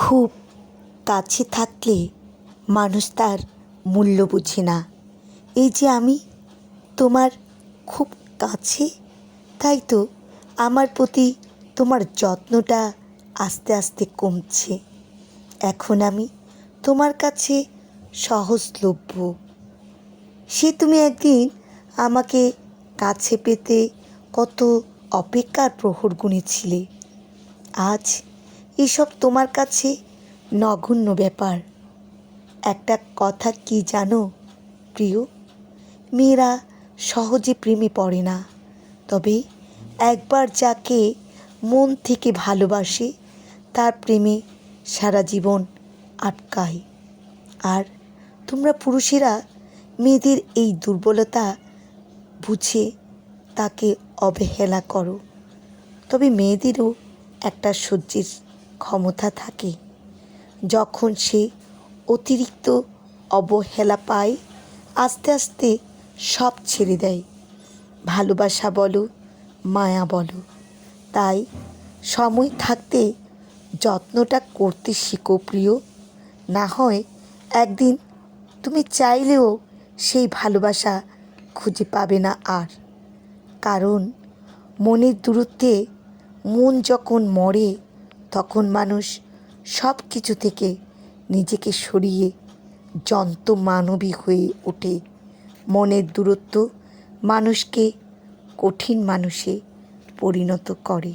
খুব কাছে থাকলে মানুষ তার মূল্য বুঝে না। এই যে আমি তোমার খুব কাছে, তাই তো আমার প্রতি তোমার যত্নটা আস্তে আস্তে কমছে। এখন আমি তোমার কাছে সহজলভ্য। সে তুমি একদিন আমাকে কাছে পেতে কত অপেক্ষার প্রহর গুনেছিলে। আজ এসব তোমার কাছে নগণ্য ব্যাপার। একটা কথা কি জানো প্রিয়? মেয়েরা সহজে প্রেমে পড়ে না। তবে একবার যাকে মন থেকে ভালোবাসে, তার প্রেমে সারা জীবন আটকায়। আর তোমরা পুরুষেরা মেয়েদের এই দুর্বলতা বুঝে তাকে অবহেলা করো। তবে মেয়েদেরও একটা সহ্যের ক্ষমতা থাকে। যখন সে অতিরিক্ত অবহেলা পায়, আস্তে আস্তে সব ছেড়ে দেয়। ভালোবাসা বলো, মায়া বলো। তাই সময় থাকতে যত্নটা করতে শিখো প্রিয়। না হয় একদিন তুমি চাইলেও সেই ভালোবাসা খুঁজে পাবে না আর। কারণ মনের দূরত্বে মন যখন মরে মানুষ সব কিছু থেকে নিজেকে সরিয়ে যন্ত মানবী হয়ে ওঠে। মনের দূরত্ব মানুষকে কঠিন মানুষে পরিণত করে।